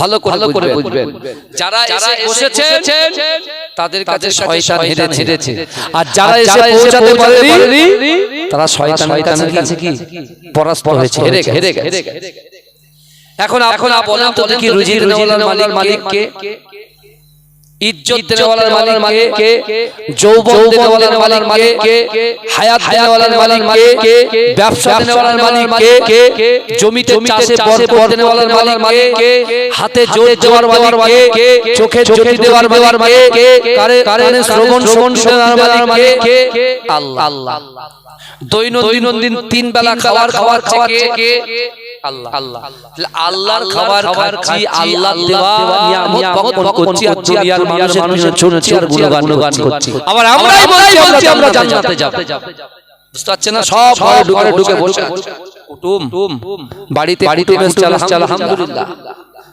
ভালো করে করে বুঝবেন। যারা এসে বসেছেন তাদের কাছে শয়তান হেরে ছেড়েছে আর যারা এসে পৌঁছাতে পারেনি তারা শয়তানের কাছে কি? পরাস্ত হয়েছে। হেরে হেরে গেছে। এখন এখন বলেন তো কি রুজি রুজিওয়ালার মালিক মালিক কে ইজ্জত দেওয়ালার মালিক কে যৌবন দেওয়ালার মালিক কে হায়াত দেওয়ালার মালিক কে ব্যবসা দেওয়ালার মালিক কে জমিতে চাষে বরকত দেওয়ালার মালিক কে হাতে জোর দেওয়ার মালিক কে চোখে চোখে দেওয়ার মালিক কে কারে কানে শ্রবণ শ্রবণ দেওয়ার মালিক কে আল্লাহ। আল্লাহ। দৈনন্দিন তিন বেলা খাবার খাবার খাওয়ার কে আল্লাহ। আল্লাহ। আল্লাহর খাবার খাচ্ছি আল্লাহ দেওয়া নিয়ামত বকন করছি আর দুনিয়ার মানুষ মানুষের শুনছি আর গুণগান গুণগান করছি। আবার আমরাই বলছি আমরা জান্নাতে যাব। বুঝতে পারছেন না? সব ঘরে ঢুকে ঢুকে বসে কুটুম। বাড়িতে বাড়িতে আলহামদুলিল্লাহ।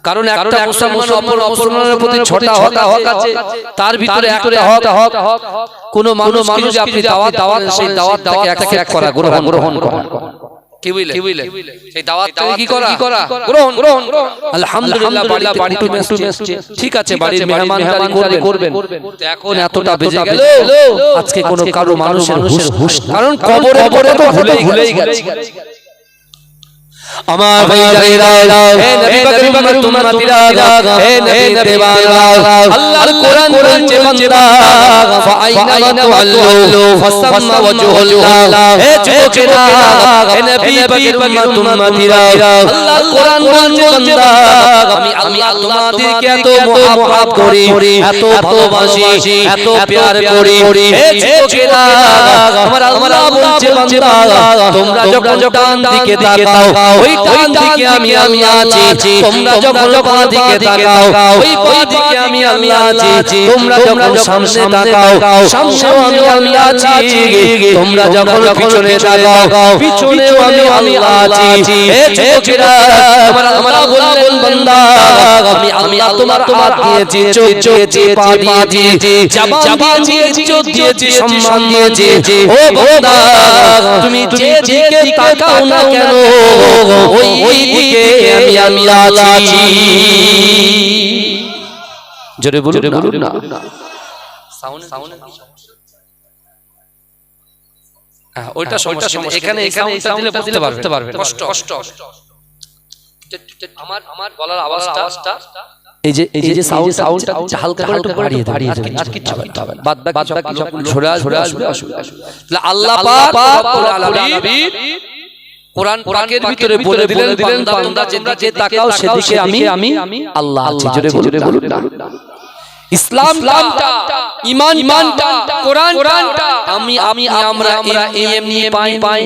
কারণ একটা মুসলমান অপর মুসলমানের প্রতি ছটা হক হক আছে। তার ভিতরে একটা হক কোন মানুষ মানুষ আপনি দাওয়াত দাওয়াত সেই দাওয়াত দাওয়াত এক করা গ্রহণ গ্রহণ করা। কি বুঝলে কি বুঝলে সেই দাওয়াত কি করা? কি করা? গ্রহণ। গ্রহণ। আলহামদুলিল্লাহ বাড়িতে বাড়িতে মেসছে ঠিক আছে বাড়ির মেহমানদারি করবেন। এখন এতটা বেজে গেল। আজকে কোন কারও মানুষের হুশ হুশ কারণ কবরে কবরে তো ভুলেই গেছে। আমার ভাইরা হে নবী পাকের উম্মত উম্মতিরা হে নবী দেওয়ানা আল্লাহর কোরআন বলছে বান্দা। ফাআইনা তুআল্লু ফাসাম্মা ওয়াজহুল্লাহ হে যুবকেরা। হে নবী পাকের উম্মত উম্মতিরা আল্লাহর কোরআন বলছে বান্দা। আমি আমি তোমাদেরকে এত মহব্বত করি। এত ভালোবাসি। এত প্যার করি। হে যুবকেরা। আমার আল্লাহ বলছে বান্দা। তোমরা যখন ডান দিকে তাকাও ওই ডান দিকে আমি আমি আছি। তোমরা যখন বাঁ দিকে তাকাও ওই বাঁ দিকে আমি আমি আছি। তোমরা যখন সামনে তাকাও সামনেও আমি আমি আছি। তোমরা যখন পিছনে তাকাও পিছনেও আমি আমি আছি। হে যুবকেরা আমার আল্লাহ বললেন বান্দা আমি আমি তোমার হাত দিয়েছি চোখ দিয়েছি পা দিয়েছি জবান দিয়েছি ইজ্জত দিয়েছি সম্মান দিয়েছি। ও বান্দা তুমি যে দিকে তাকাও না কেন ওই ওই দিকে আমি আমি আছি। জোরে বলুন জোরে বলুন না। সাউন্ড সাউন্ড ওইটা সমস্যা এখানে এখানে এই দিলে বুঝতে পারবে কষ্ট কষ্ট। আমার আমার গলার আওয়াজটা এই যে এই যে সাউন্ড সাউন্ডটা হালকা হালকা বাড়িয়ে বাড়িয়ে দেবেন আর কিচ্ছু হবে না। বাদ বাকি সব কিছু ঝরে ঝরে আসবে আসবে তাহলে আল্লাহ পাক রব্বুল আলামিন কোরআন পাকের ভিতরে বলে দিলেন দিলেন বান্দা যেদিকে তাকাও সেদিকে আমি আমি আল্লাহ। আছি জোরে জোরে বলুন না ইসলাম ইসলামটা ঈমান ঈমানটা কোরআন কোরআনটা আমি আমি আমরা আমরা এমনি পাই পাই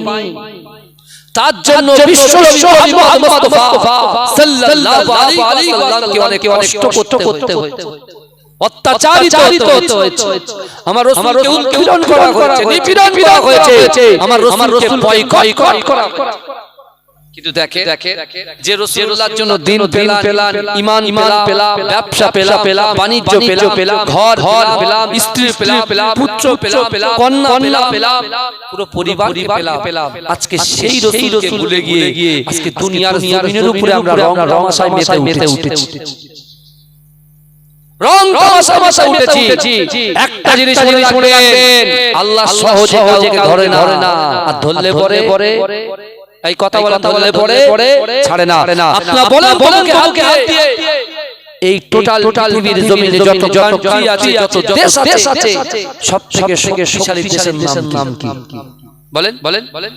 তার জন্য বিশ্ব মুস্তাফা সাল্লাল্লাহু আলাইহি ওয়াসাল্লামকে অনেক কষ্ট করতে হয়েছে অত্যাচারিত হতে হয়েছে আমার রাসূলকে উৎপীড়ন করা হয়েছে নিপীড়ন করা হয়েছে। আমার রাসূলকে বয়কট করা কিন্তু দেখে দেখে যে রসুল্লাহর জন্য দিন পেলাম পেলাম ইমান ইমান পেলাম ব্যবসা পেলাম পেলাম বাণিজ্য পেলাম পেলাম ঘর ঘর পেলাম স্ত্রী পেলাম পেলাম পুত্র পেলাম পেলাম কন্যা পেলাম পেলাম পুরো পরিবার পেলাম। পেলাম। আজকে সেই রসুলকে ভুলে গিয়ে আজকে দুনিয়ার জমিনের উপরে আমরা রং মেতে মেতে উঠেছি। রং তামাশা মাশা উঠেছি একটা জিনিস মনে রাখবেন আল্লাহ সহজে কাউকে ধরে না। আর ধরলে পরে এই কথা বলা ধরলে পরে ছাড়ে না। আপনারা বলেন বলেন কাউকে হাত দিয়ে। এই টোটাল টোটাল পৃথিবীর জমিনে যত কান্ট্রি আছে যত দেশ আছে সব থেকে শক্তিশালী দেশের নাম কি? বলেন বলেন বলেন।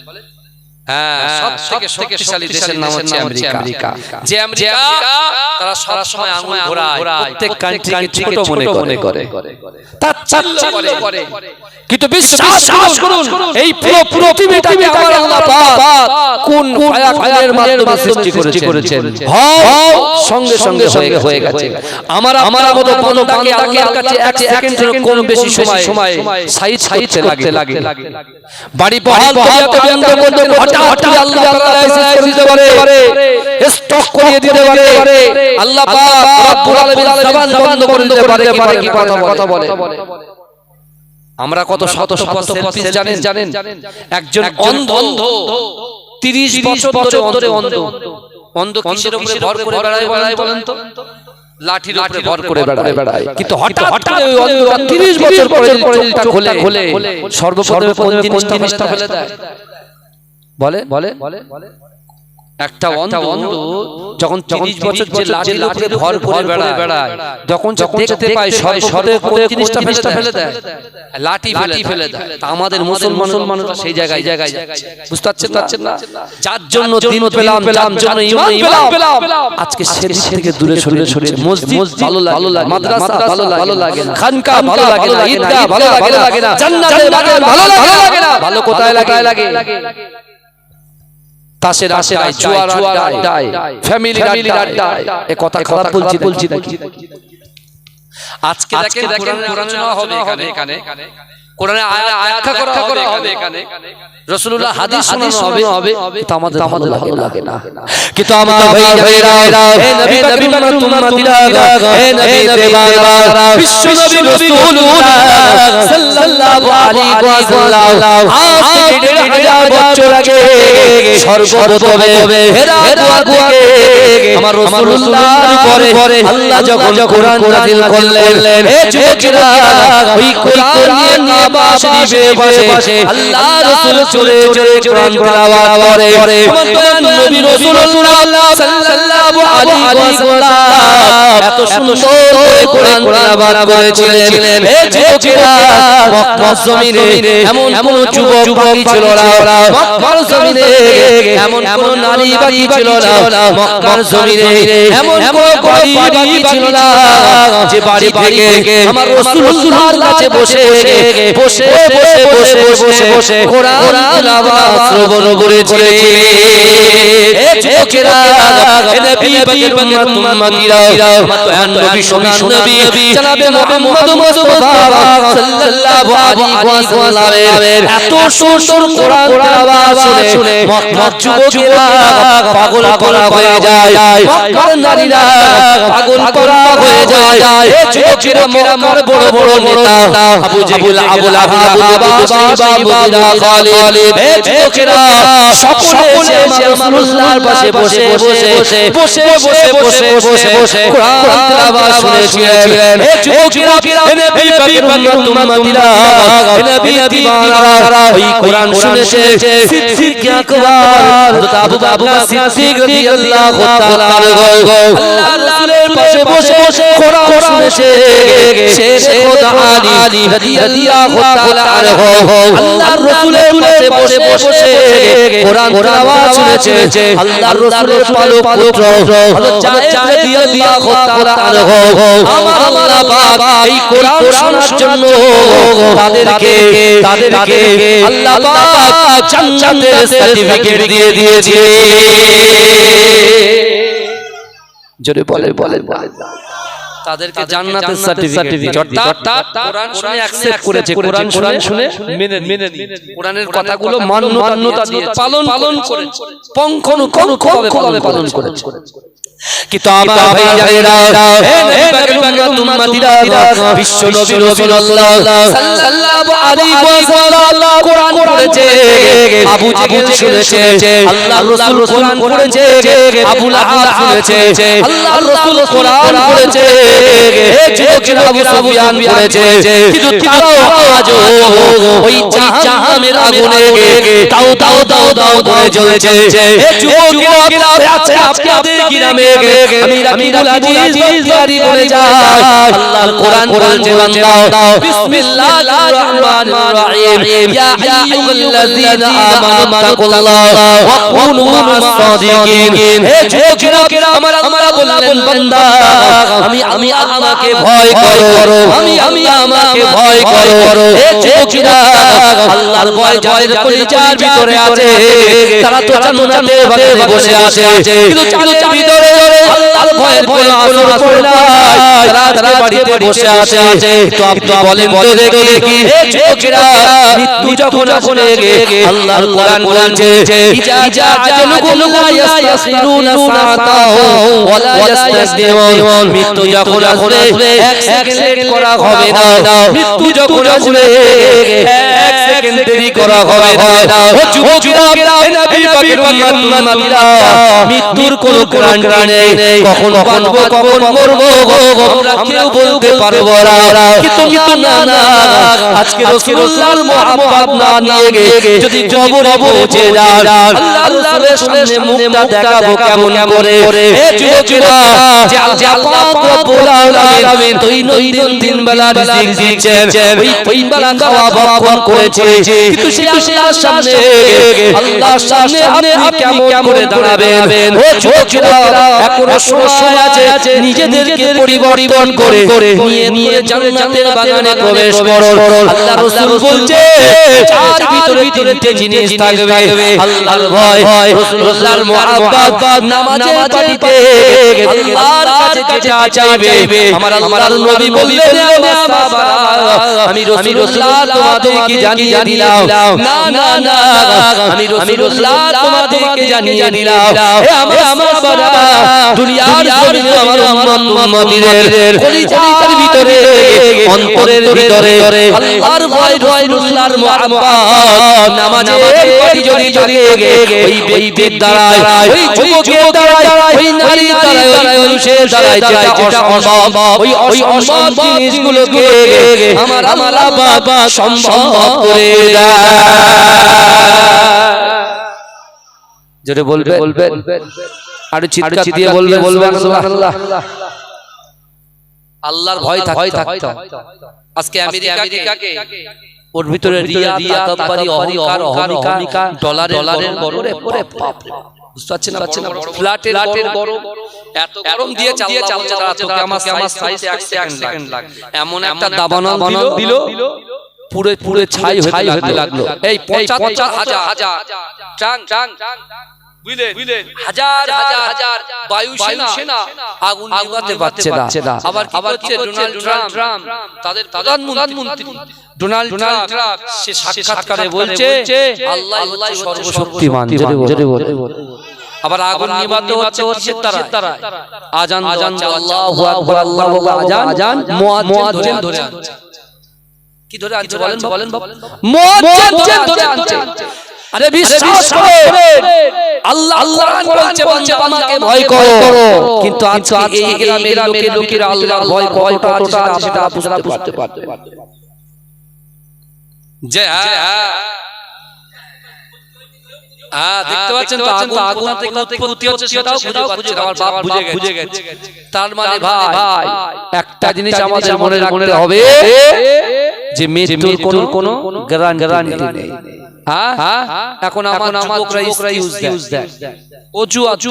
হ্যাঁ সব থেকে শক্তিশালী দেশের নাম হচ্ছে আমেরিকা। যে আমেরিকা তারা সব সময় আঙুল ঘোরায় প্রত্যেক কান্ট্রিকে ছোট মনে করে। তাচ্ছিল্য করে। কিন্তু বিশ্বাস করুন এই পুরো পুরো পৃথিবীটাকে আমার আল্লাহ পাক কোন আয়াতের মাধ্যমে সৃষ্টি করেছেন? হও সঙ্গে সঙ্গে সঙ্গে হয়ে গেছে। আমার আমার মতো বান্দাকে আল্লাহর কাছে এক সেকেন্ডের কম বেশি সময় সময় সাইজ লাগে। বাড়ি বহাল বহাতে বন্ধ করতে হঠাৎ হঠাৎ আল্লাহ তাআলা এসে দিতে পারে। স্টক করিয়ে দিতে পারে। আল্লাহ পাক রব্বুল আলামিন জবান বন্ধ করে দিতে পারে। কি কথা বলে। আমরা কত শত শত সেলফি জানেন? জানেন একজন অন্ধ অন্ধ 30 বছর ধরে অন্ধ। অন্ধ। কিসের উপরে ভর করে বেড়ায় বেড়ায় বলেন তো? লাঠির উপরে ভর করে বেড়ায় বেড়ায়। কিন্তু হঠাৎ করে ওই অন্ধটা 30 বছর পরে খোলে খোলে। সর্বপ্রথমে কোন জিনিসটা ফেলে দেয়? বলে? বলে? একটা অন্ধ যখন তিরিশ বছর যে লাঠি লাঠি ভর করে বেড়ায় বেড়ায় যখন যখন দেখতে পায় সয় সরে কোন জিনিসটা ফেলে ফেলে দেয়। লাঠি ফেলে ফেলে দেয়। তা আমাদের মুসলমান মুসলমানরা সেই জায়গায় জায়গায় বুঝতে পারছেন পারছেন না? যার জন্য দিন পেলাম পেলাম জন্য ইমান পেলাম। আজকে সেদিক থেকে দূরে সরে সরে মসজিদ ভালো লাগে ভালো লাগে মাদ্রাসা ভালো লাগে ভালো লাগে খানকা ভালো লাগে না ঈদগাহ ভালো লাগে না জান্নাতের বাগান ভালো লাগে না ভালো কোথায় লাগে লাগে তাসের আশায় জুয়ার আড্ডায় ফ্যামিলির আড্ডায় এ কথা খারাপ বলছি বলছি নাকি আজকে দেখেন দেখেন কোরআনে হবে এখানে। এখানে। কোরআনে আয়াত আয়াত করা হবে এখানে। রাসূলুল্লাহ হাদিস শোনানো হবে কিন্তু আমাদের আমাদের ভালো লাগে না। কিন্তু আমার ভাই ভাইরা হে নবী নবী উম্মতিরা হে নবী দেবারা বিশ্ব নবী রাসূলুল্লাহ সাল্লাল্লাহু আলাইহি ওয়াসাল্লাম। আজ থেকে হাজার বছর আগে সর্বপ্রথমে হেরা গুয়া থেকে আমার রাসূলুল্লাহর পরে আল্লাহ যখন কোরআন নাযিল করলেন হে যুবকেরা ওই কোরআন নিয়ে বাসে বাসে আল্লাহ রাসূল চলে চলে কোরআন তেলাওয়াত করে আমার নবী রাসূলুল্লাহ সাল্লাল্লাহু আলাইহি ওয়াসাল্লাম এত সুন্দর করে কোরআন তেলাওয়াত করেছিলেন। হে যুবকেরা মক্কার জমিনে এমন এমন যুবক বাকি ছিল না। মক্কার জমিনে এমন কোন নারী বাকি ছিল না। মক্কার জমিনে এমন কোন বাড়ি বাকি ছিল না। যে বাড়ি থেকে আমার রাসূলুল্লাহর কাছে বসে বসে বসে বসে বসে বসে কোরআন তেলাওয়াত শ্রবণ করেছে এ যুবকেরা এ নবী পাকের উম্মতিরা মত নবী সোনার নবী। জনাবে মুহাম্মদ মুস্তাফা সাল্লাল্লাহু আলাইহি ওয়াসাল্লামের। এত সুন্দর কোরআন তেলাওয়াত শুনে মক্কার যুবকেরা পাগল করা হয়ে যায় মক্কার নারীরা পাগল করা হয়ে যায় এ যুবকেরা মক্কার বড় বড় নেতা আবু জেহেল আবু লাহাব আবু মুগিরা খালিদ এ যুবকেরা সকলে রাসূলুল্লাহর পাশে বসে বসে বসে বসে বসে বসে বসে কোরআন তেলাওয়াত শুনেছিলেন এ যুবকেরা এ নবী পাকের উম্মতিরা এ নবী দিবানারা ওই কোরআন শুনেছে সিদ্দিক আকবর হযরত আবু বকর সিদ্দিক রাদিয়াল্লাহু তাআলা আল্লাহ রাসূলের পাশে বসে বসে কোরআন শুনেছে শেষ খোদা আলী রাদিয়াল্লাহু তাআলা আল্লাহর রাসূলের পাশে বসে বসে কোরআন তেলাওয়াত শুনেছে আল্লাহর রাসূলের পালক পুত্র হযরত জায়েদ রাদিয়াল্লাহু তাআলা আমার আল্লাহ পাক এই কোরআন শোনার জন্য তাদেরকে তাদেরকে আল্লাহ পাক জান্নাতের সার্টিফিকেট দিয়ে দিয়েছে। জোরে বলে বলে বলে তাদেরকে জান্নাতের সার্টিফিকেট অর্থাৎ কোরআন শুনে অ্যাকসেপ্ট করেছে কোরআন শুনে শুনে মেনে মেনে কোরআনের কথাগুলো মান্যতা দিয়ে পালন পালন করে পালন করেছে। কিন্তু আমার ভাইজানেরা হে উম্মতিরা বিশ্ব নবী রাসূলুল্লাহ সাল্লাল্লাহু আলাইহি ওয়াসাল্লাম কোরআন পড়েছে আবু জেহেল শুনেছে আল্লাহর রাসূল কোরআন পড়েছে আবু লাহাব শুনেছে আল্লাহর রাসূল কোরআন পড়েছে যুবকেরা আবু সুফিয়ান পড়েছে কিন্তু তারাও আজও ওই জাহান্নামের আগুনে তাও তাও তাও তাও ধরে চলেছে যুবকেরা আজকে আপনাদের গ্রামে আমি রাকিবুল আজিজ জারি বলে যাই আল্লাহর কোরআন বলছে বান্দা বিসমিল্লাহির রহমানির রহিম। ইয়া আইয়ুহাল্লাযীনা আমানু তাকুল্লাহ ওয়া কুনু মা'আস সাদিকিন। হে যুবকেরা আমার আমরা বললেন বান্দা আমি আমি আমাকে ভয় করো। আমি আমি আমাকে ভয় করো। হে যুবকেরা আল্লাহর ভয় যাদের কলিজার ভিতরে আছে তারা তো জান্নাতে বসে আছে। কিন্তু ভিতরে আল্লাহর ভয়ের কোনো আসর করে যারা বাড়িতে বসে আছে। তো আপনি বলেন তো দেখি হে মৃত্যু যখন আসবে আল্লাহর কোরআন বলছে ইজা ইজা আজালুকুম লা ইয়াসতাসিরুনা সাআতাও ওয়ালা ইয়াস্তাসদিমুন মৃত্যু যখন আসবে এক সেকেন্ড করা হবে না। মৃত্যু যখন আসবে এক সেকেন্ড দেরি করা হবে না ও যুবকেরা নবী পাকের উম্মতরা মৃত্যুর কোন গ্রান্ট নেই কখন বাঁচবো কখন মরবো আমরা কেউ বলতে পারব না কিন্তু না না আজকে রাসূলুল্লাহর মুহাব্বত না নিয়ে গিয়ে যদি কবরে পৌঁছে যান আল্লাহ রাসূলের সামনে মুখটা দেখাবো কেমন করে হে যুবকেরা যে আল্লাহ রব্বুল আলামিন দৈনন্দিন বেলা রিজিক দিচ্ছেন ওই বেলা খাওয়া ভক্ষণ করেছে। কিন্তু সেই আল্লাহর সামনে আল্লাহর সামনে আপনি কেমন করে দাঁড়াবেন? ও যুবকেরা এখনও সময় আছে নিজেদেরকে পরিবর্তন করে নিয়ে নিয়ে জান্নাতের বাগানে প্রবেশ করো। আল্লাহ রাসূল বলছে চার ভিতরে তিনটে জিনিস থাকবে। আল্লাহর ভয় রাসূলুল্লাহর মুহাব্বত নামাজের পাটিতে আল্লাহর কাছে যেটা চাইবে। আমার আল্লাহর নবী বললেন আমি রাসূলুল্লাহ তোমাদেরকে জানিয়ে দিলাম। না না না আমি রাসূলুল্লাহ তোমাদেরকে জানিয়ে দিলাম। হে আমার আমার দুনিয়ার জমিনে আমার উম্মতের কলিজার ভিতরে অন্তরের ভিতরে আল্লাহর ভয় রাসূলুল্লাহর মুহাব্বত নামাজের পাটি যদি যদি ওই ব্যক্তির দ্বারায় ওই যুবকের দ্বারায় ওই নারীর দ্বারায় ওই পুরুষের দ্বারায় যেটা অসম্ভব ওই অসম্ভব জিনিসগুলোকে আমার আমার বাবা সম্ভব করে জোরে বলবে বলবে আরও চিৎকার দিয়ে বলবে বলবে আল্লাহ আল্লাহর ভয় থাকতে আজকে আমেরিকাকে ওর ভিতরে রিয়া রিয়া তাকবারি অহংকার অহমিকা ডলারের ডলারের ওরে বাপ বুঝতে পারছেন পাচ্ছেন ফ্ল্যাটের গরম এত গরম দিয়ে চালিয়ে চালিয়ে তোকে আমার আমার সাইজ এক সেকেন্ড লাগবে এমন একটা দাবানো দিল। পুরো পুরো ছাই হতে লাগল। এই পঞ্চাশ হাজার। হাজার। ট্রাং ট্রাং। হাজার হাজার হাজার। বায়ু সেনা। আগুন নিভাতে পারছে না। আবার আবার ডোনাল্ড ট্রাম্প? তাদের প্রধানমন্ত্রী। Donald Trump. সে সাক্ষাৎকারে বলছে আল্লাহ আল্লাহ সর্বশক্তিমান। জোরে বলে। আবার আগুন নিভাতে হচ্ছে হচ্ছে তারা আজান আজান আল্লাহু আকবার আল্লাহু আজান আজান মুয়াজ্জিন ধরে আনছে। কি ধরে আনছে বলেন বলেন মুয়াজ্জিন ধরে আনছে। আরে বিশ্বাস করে। আল্লাহ আল্লাহ বলছে বলছে আমাকে ভয় করো। কিন্তু আজকে এই গ্রামের লোকের লোকেরা আল্লাহর ভয় কতটা আছে সেটা বুঝতে পারতে পারতে যে হ্যাঁ দেখতে পাচ্ছেন তো আগুন আগুন থেকে উৎপত্তি হচ্ছে সেটাও সেটাও খুঁজে আমার বাপ বুঝে গেছে। তার মানে ভাই একটা জিনিস আমাদের মনে রাখতে হবে যে মৃত্যুর কোনো কোনো গ্যারান্টি নেই। এখন আমার যুবকরা ইউজ দেয়। অজু অজু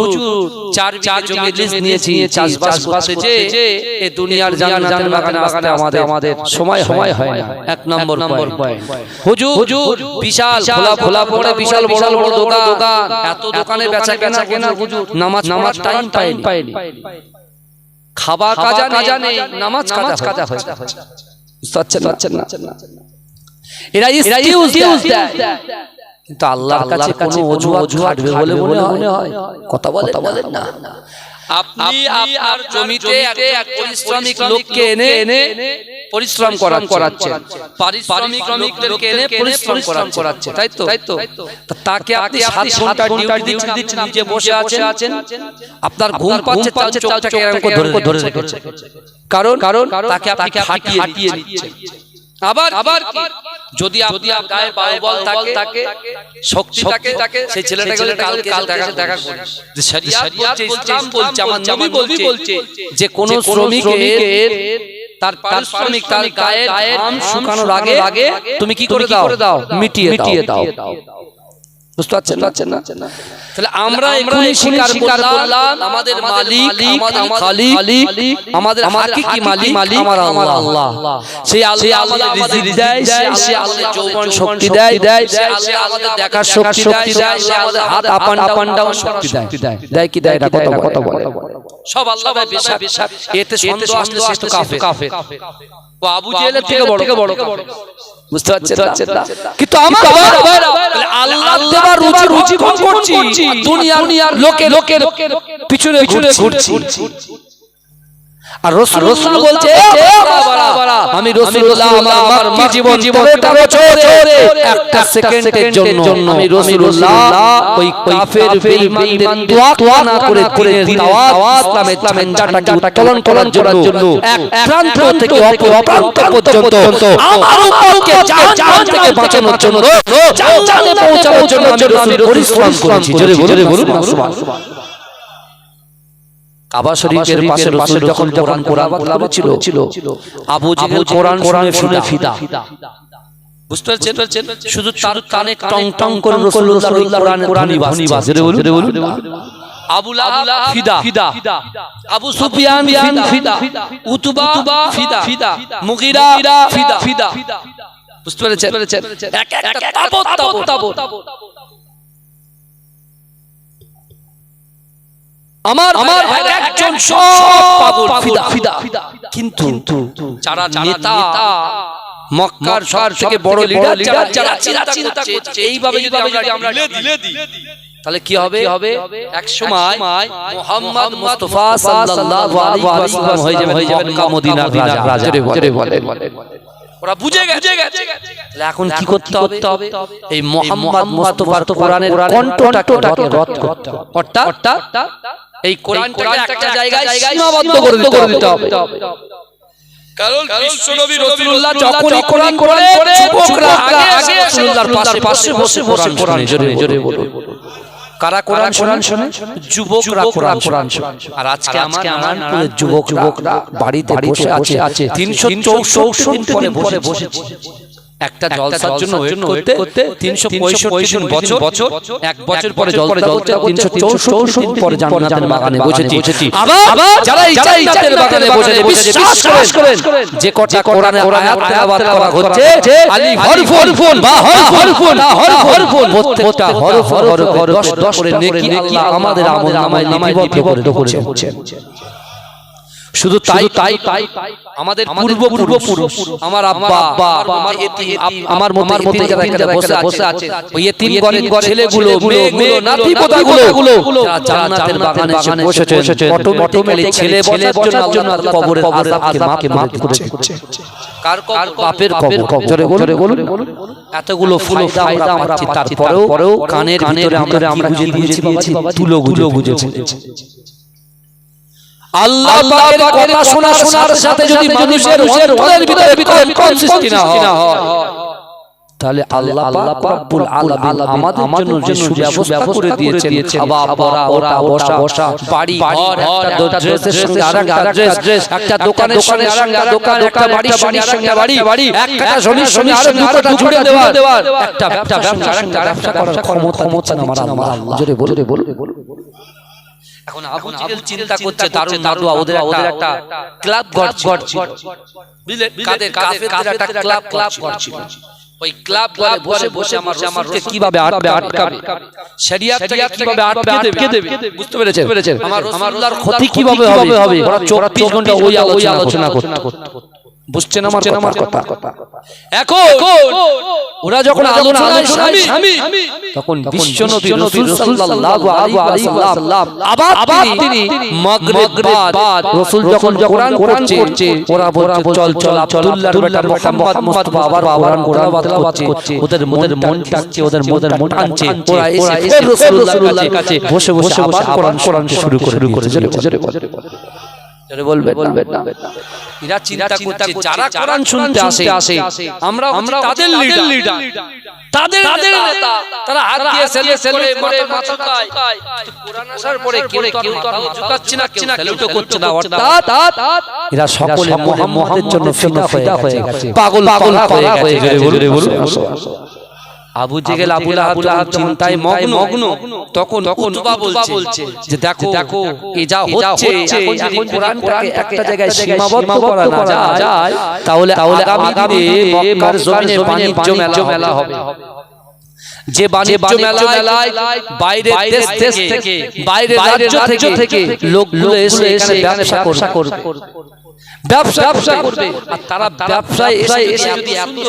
হুজুর চার চার জমি লিজ নিয়েছি চাষবাস করতেছে এই দুনিয়ার বাগানে আমাদের আমাদের সময় সময় হয় না। এক নম্বর নম্বর পয়েন্ট হুজুর হুজুর বিশাল খোলা খোলা পড়ে বিশাল বড় বড় দোকান। এত দোকানে বেচা কেনা কেনা হুজুর। নামাজ নামাজ টাইম পাইনি। খাবার কাজা কাজা নেই। নামাজ কাজা পারছেন না? এরা ইউজ দেয়। কিন্তু আল্লাহর কাছে কোনো অজুহাত খাটবে বলে মনে হয়। কথা বলে বলেন না। আপনি আপনার জমিতে এক পরিশ্রমিক লোককে এনে এনে পরিশ্রম পারিশ্রমিক এনে পরিশ্রম করান করাচ্ছে তাই তো? তাই তো? তাকে আপনি সাত ঘণ্টা ডিউটি দিচ্ছেন নিজে বসে আছেন। আপনার ঘুম পাচ্ছে তার চোখটাকে এরকম ধরে ধরে রেখেছে কারণ কারণ তাকে আপনি খাটিয়ে দিচ্ছেন। আবার আবার যদি আপনি গায়ে বাহুবল থাকে থাকে শক্তি থাকে থাকে সেই ছেলেটাকে কালকে দেখা দেখা করে যে শরিয়াত বলছে ইসলাম বলছে আমার নবী বলছে যে কোন শ্রমিকের তার পারিশ্রমিক তার গায়ে ঘাম শুকানোর আগে আগে তুমি কি করে দাও? মিটিয়ে মিটিয়ে দাও। বুঝতে পারছেন না? তাহলে আমরা এখনই স্বীকার করলাম আমাদের মালিক আমাদের খালিক আমাদের হাকিকি মালিক আমার আল্লাহ। সেই আল্লাহ আমাদের রিজিক দেয় সে আল্লাহ যৌবন শক্তি দেয় দেয় সে আল্লাহ আমাদের দেখার শক্তি দেয় সে আমাদের হাত আপান আপান ডাউন শক্তি দেয়। দেয় কি দেয় না কত কত বলে? সব আল্লাহ বেশা বেশা এতে সন্দেহ আসলে কাফের। কাফের। ও আবু জেহেলের থেকে বড় বড় বুঝতে পারছেন না? কিন্তু আমার আল্লাহ দেবার রুচি রুচি ভোগ করছি? দুনিয়া লোকে লোকের পিছনে পিছনে ঘুরছি। আর রসুল রসুল বলছে আমি রসুল্লাহ আমার মাক্কি জীবন জীবনটা একটা সেকেন্ডের জন্য আমি রসুল্লাহ ওই কাফের বেঈমানদের দোয়া দোয়া না করে করে দাওয়াত ইসলামের ঝান্ডাটাকে উত্তোলন করার জন্য এক প্রান্ত থেকে অপর পর্যন্ত আমার উম্মতকে জাহান্নাম থেকে বাঁচানোর জন্য জান্নাতে পৌঁছানোর জন্য আমি রসুল পরিশ্রম করেছি। জোরে বলুন সুবহানাল্লাহ। কাবা শরীফের পাশে রসুল যখন যখন কোরআন তেলাওয়াত ছিল আবু জেহেল কোরআন কোরআন শুনে ফিদা। বুঝতে পারছেন? শুধু তার কানে টং টং করে রাসূলুল্লাহ কোরআন কোরআন ধ্বনি বাজে বলুন। আবু লাহাব ফিদা। আবু সুফিয়ান ফিদা। উতবা ফিদা। মুগিরা ফিদা। বুঝতে পেরেছেন? এক একটা তাবত তাবত। আমার আমার একজন সব পাগল ফিদা। ফিদা। কিন্তু যারা নেতা মক্কার সব থেকে বড় লিডার যারা যারা চিন্তা করছে এইভাবে যদি আমরা ঢিলে দিই তাহলে কি হবে? হবে? এক সময় মুহাম্মদ মুস্তাফা সাল্লাল্লাহু আলাইহি ওয়াসাল্লাম হয়ে যাবে হয়ে যাবেন মদিনার রাজা। ওরা বুঝে গেছে। তাহলে এখন কি করতে হবে? এই মোহাম্মদ মুস্তাফার কোরআনের কণ্ঠটাকে রদ করতে হবে। অর্থাৎ এই কোরআনটাকে একটা জায়গায় সীমাবদ্ধ করে দিতে হবে। কারণ বিশ্বনবী রাসূলুল্লাহ যখন কোরআন কোরআন করে যুবকরা আগে আগে রাসূলুল্লাহর পাশে পাশে বসে বসে কোরআন জোরে জোরে বলুন। কারা কোরআন কোরআন শুনে? যুবকরা কোরআন কোরআন শুনে। আর আজকে আজকে আমার যুবক যুবকরা বাড়িতে বসে আছে। আছে। তিনশো চৌষট্টি বসে বসেছে। একটা জলসার জন্য ওয়েট করতে 365 জন বছর বছর এক বছর পরে জলসা করতে 364 দিন পরে জান্নাতের বাগানে বসেছি। আবার যারা এই জান্নাতের বাগানে বসে বিশ্বাস করেন যে কটা কোরআনে আয়াত তেলাওয়াত করা হচ্ছে আলিফ হরফুন বা হরফুন হরফুন প্রত্যেকটা হরফ হরফ 10 10 করে নেকি আল্লাহ আমাদের আমল নামায় লিপিবদ্ধ করে হচ্ছে শুধু তাই তাই তাই আমাদের পূর্ব পূর্বপুরুষ আমার আব্বা আমার আমার আমার মধ্যে যারা যারা বসে বসে আছে ওই এতিম ঘরের ছেলেগুলো মেয়েগুলো নাতি পোতাগুলো যারা জান্নাতের বাগানে এসে বসেছে অটোমেটিক্যালি ছেলে বসার জন্য আর কবরের আযাবকে মাফ করে দিচ্ছে কার কবর? বাপের কবর। জোরে জোরে বলুন। এতগুলো ফুল ফায়দা আমরা পাচ্ছি তারপরেও কানের ভিতরে আমরা আমরা বুঝে দিয়েছি? তুলো গুলো বুঝেছি আল্লাহ পাকের কথা শোনা শোনার সাথে যদি মানুষের অন্তরের ভিতরে ভিতরে কনসিস্টেন্সি না হয় তাহলে আল্লাহ পাক রব্বুল আলামিন আমাদের জন্য যে সুব্যবস্থা করে দিয়েছেন খাওয়া পরা ওটা বসা বসা বাড়ি ঘর একটা ড্রেসের সঙ্গে আরেকটা ড্রেস একটা দোকানের সঙ্গে আরেকটা দোকান একটা বাড়ির সঙ্গে আরেকটা বাড়ি বাড়ি একটা জমির সঙ্গে আরেকটা জুড়ে দেওয়ার একটা ব্যবসা আরেকটা ব্যবসা করার ক্ষমতা ক্ষমতা আমার আল্লাহ। জোরে বলে বলে এখন আবু আবু চিন্তা করছে দারুণ ওদের ওদের একটা ক্লাব গড়ছিল। বুঝলে কাদের কাফের একটা ক্লাব ক্লাব গড়ছিল? ওই ক্লাব বলে বসে বসে আমার কীভাবে আটবে আটকাবে শরিয়াত কীভাবে আটবে আটকে দেবে? বুঝতে পেরেছেন আমার রাসূলুল্লাহর ক্ষতি কীভাবে হবে? ওরা 24 ঘণ্টা ওই আলোচনা করতে বুঝছেন আমার আমার কথা। এখন ওরা যখন স্বামী তখন বিশ্বনবী রাসূল সাল্লাল্লাহু আলাইহি ওয়াসাল্লাম আবার তিনি মাগরিব বাদ। রাসূল যখন কোরআন করছে ওরা বলছে চল চল আব্দুল্লাহর বেটা মুহাম্মদ মুস্তাফা আবার কোরআন তেলাওয়াত করছে। ওদের মনের মন টাকছে ওদের মনের মন টানছে। ওরা এসে ফের রাসূলুল্লাহর কাছে বসে বসে আবার কোরআন কোরআন শুরু করে করে জোরে জোরে জোরে বলবে না। এরা চিন্তা করছে যারা কোরআন শুনতে আসে আমরা আমরা তাদের লিডার তাদের তাদের তারা হাত দিয়ে সেলে সেলে করে মাথা ঝুঁকায় কোরআন আসার পরে কেউ কেউ তো আর মাথা না কেউ স্যালুটও করছে না। অর্থাৎ এরা সকলে মুহাম্মাদের জন্য ফিদা হয়ে গেছে। পাগল পাগল হয়ে গেছে। বলুন। আবু জেগেল আবু লাহাব চিন্তায় মগ্ন তখন তখন উতবা বলছে যে দেখো দেখো এ যা হচ্ছে এখন যদি কোরআনটাকে একটা জায়গায় সীমাবদ্ধ করা না যায় তাহলে তাহলে আগামী দিনে মক্কার জমিনে বাণিজ্য মেলা হবে। যে বাণিজ্য মেলায় বাইরে দেশ দেশ থেকে বাইরে রাজ্য থেকে লোকগুলো এসে এখানে ব্যবসা করবে। ব্যবসা করবে। আর তারা ব্যবসায় এসে এসে এত